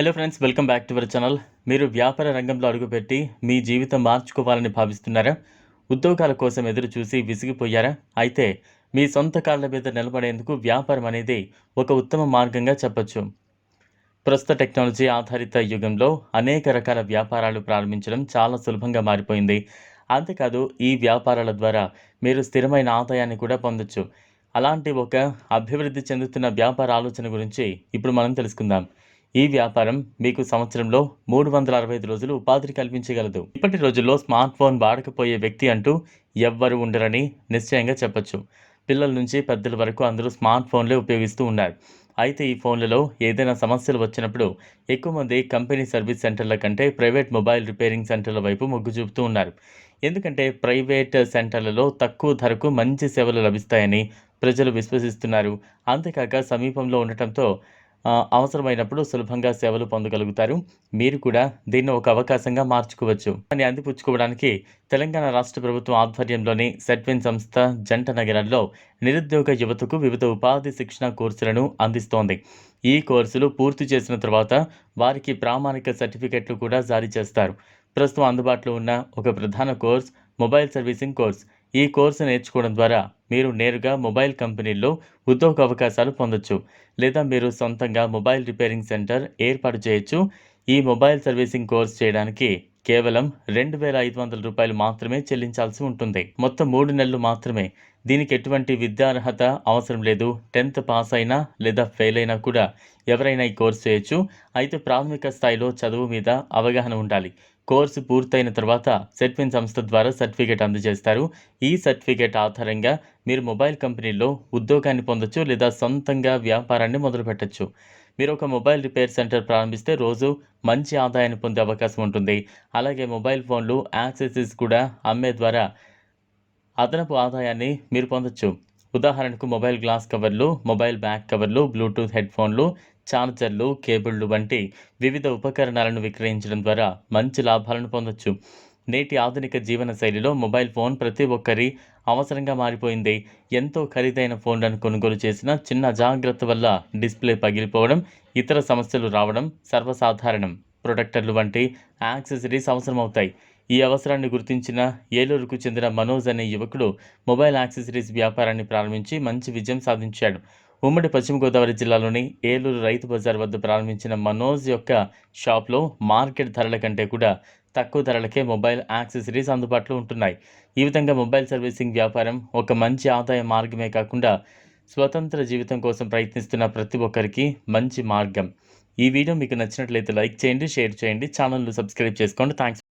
Hello friends welcome back to our channel మీరు వ్యాపార రంగంలో అడుగుపెట్టి మీ జీవితం మార్చుకోవాలని భావిస్తున్నారా? ఉద్యోగాల కోసం ఎదురు చూసి విసిగిపోయారా? అయితే మీ సొంత కాళ్ళ మీద నిలబడేందుకు వ్యాపారం అనేది ఒక ఉత్తమ మార్గంగా చెప్పొచ్చు. ప్రస్తుత టెక్నాలజీ ఆధారిత యుగంలో అనేక రకాల వ్యాపారాలు ప్రారంభించడం చాలా సులభంగా మారిపోయింది. అంతేకాదు ఈ వ్యాపారాల ద్వారా మీరు స్థిరమైన ఆదాయాన్ని కూడా పొందొచ్చు. అలాంటి ఒక అభివృద్ధి చెందుతున్న వ్యాపార ఆలోచన గురించి ఇప్పుడు మనం తెలుసుకుందాం. ఈ వ్యాపారం మీకు సంవత్సరంలో మూడు వందల అరవై ఐదు రోజులు ఉపాధిని కల్పించగలదు. ఇప్పటి రోజుల్లో స్మార్ట్ ఫోన్ వాడకపోయే వ్యక్తి అంటూ ఎవ్వరు ఉండరని నిశ్చయంగా చెప్పొచ్చు. పిల్లల నుంచి పెద్దల వరకు అందరూ స్మార్ట్ ఫోన్లే ఉపయోగిస్తూ ఉన్నారు. అయితే ఈ ఫోన్లలో ఏదైనా సమస్యలు వచ్చినప్పుడు ఎక్కువ మంది కంపెనీ సర్వీస్ సెంటర్ల కంటే ప్రైవేట్ మొబైల్ రిపేరింగ్ సెంటర్ల వైపు మొగ్గు చూపుతూ ఉన్నారు. ఎందుకంటే ప్రైవేట్ సెంటర్లలో తక్కువ ధరకు మంచి సేవలు లభిస్తాయని ప్రజలు విశ్వసిస్తున్నారు. అంతేకాక సమీపంలో ఉండటంతో అవసరమైనప్పుడు సులభంగా సేవలు పొందగలుగుతారు. మీరు కూడా దీన్ని ఒక అవకాశంగా మార్చుకోవచ్చు. అని అందిపుచ్చుకోవడానికి తెలంగాణ రాష్ట్ర ప్రభుత్వం ఆధ్వర్యంలోని సెట్విన్ సంస్థ జంట నగరాల్లో నిరుద్యోగ యువతకు వివిధ ఉపాధి శిక్షణ కోర్సులను అందిస్తోంది. ఈ కోర్సులు పూర్తి చేసిన తర్వాత వారికి ప్రామాణిక సర్టిఫికెట్లు కూడా జారీ చేస్తారు. ప్రస్తుతం అందుబాటులో ఉన్న ఒక ప్రధాన కోర్స్ మొబైల్ సర్వీసింగ్ కోర్స్. ఈ కోర్సు నేర్చుకోవడం ద్వారా మీరు నేరుగా మొబైల్ కంపెనీల్లో ఉద్యోగ అవకాశాలు పొందొచ్చు లేదా మీరు సొంతంగా మొబైల్ రిపేరింగ్ సెంటర్ ఏర్పాటు చేయొచ్చు. ఈ మొబైల్ సర్వీసింగ్ కోర్స్ చేయడానికి కేవలం రెండు వేల ఐదు వందల రూపాయలు మాత్రమే చెల్లించాల్సి ఉంటుంది. మొత్తం మూడు నెలలు మాత్రమే. దీనికి ఎటువంటి విద్యార్హత అవసరం లేదు. టెన్త్ పాస్ అయినా లేదా ఫెయిల్ అయినా కూడా ఎవరైనా ఈ కోర్స్ చేయొచ్చు. అయితే ప్రాథమిక స్థాయిలో చదువు మీద అవగాహన ఉండాలి. కోర్సు పూర్తయిన తర్వాత సెట్విన్ సంస్థ ద్వారా సర్టిఫికేట్ అందజేస్తారు. ఈ సర్టిఫికేట్ ఆధారంగా మీరు మొబైల్ కంపెనీలో ఉద్యోగాన్ని పొందొచ్చు లేదా సొంతంగా వ్యాపారాన్ని మొదలుపెట్టచ్చు. మీరు ఒక మొబైల్ రిపేర్ సెంటర్ ప్రారంభిస్తే రోజు మంచి ఆదాయాన్ని పొందే అవకాశం ఉంటుంది. అలాగే మొబైల్ ఫోన్లు యాక్సెసరీస్ కూడా అమ్మే ద్వారా అదనపు ఆదాయాన్ని మీరు పొందొచ్చు. ఉదాహరణకు మొబైల్ గ్లాస్ కవర్లు మొబైల్ బ్యాక్ కవర్లు బ్లూటూత్ హెడ్ఫోన్లు ఛార్జర్లు కేబుళ్ళు వంటి వివిధ ఉపకరణాలను విక్రయించడం ద్వారా మంచి లాభాలను పొందొచ్చు. నేటి ఆధునిక జీవన శైలిలో మొబైల్ ఫోన్ ప్రతి ఒక్కరి అవసరంగా మారిపోయింది. ఎంతో ఖరీదైన ఫోన్లను కొనుగోలు చేసిన చిన్న జాగ్రత్త వల్ల డిస్ప్లే పగిలిపోవడం ఇతర సమస్యలు రావడం సర్వసాధారణం. ప్రొటెక్టర్లు వంటి యాక్సెసరీస్ అవసరమవుతాయి. ఈ అవసరాన్ని గుర్తించిన ఏలూరుకు చెందిన మనోజ్ అనే యువకుడు మొబైల్ యాక్సెసరీస్ వ్యాపారాన్ని ప్రారంభించి మంచి విజయం సాధించాడు. ఉమ్మడి పశ్చిమ గోదావరి జిల్లాలోని ఏలూరు రైతు బజార్ వద్ద ప్రారంభించిన మనోజ్ యొక్క షాప్లో మార్కెట్ ధరల కంటే కూడా తక్కువ ధరలకే మొబైల్ యాక్సెసరీస్ అందుబాటులో ఉంటున్నాయి. ఈ విధంగా మొబైల్ సర్వీసింగ్ వ్యాపారం ఒక మంచి ఆదాయ మార్గమే కాకుండా స్వతంత్ర జీవితం కోసం ప్రయత్నిస్తున్న ప్రతి ఒక్కరికి మంచి మార్గం. ఈ వీడియో మీకు నచ్చినట్లయితే లైక్ చేయండి షేర్ చేయండి ఛానల్ను సబ్స్క్రైబ్ చేసుకోండి. థ్యాంక్స్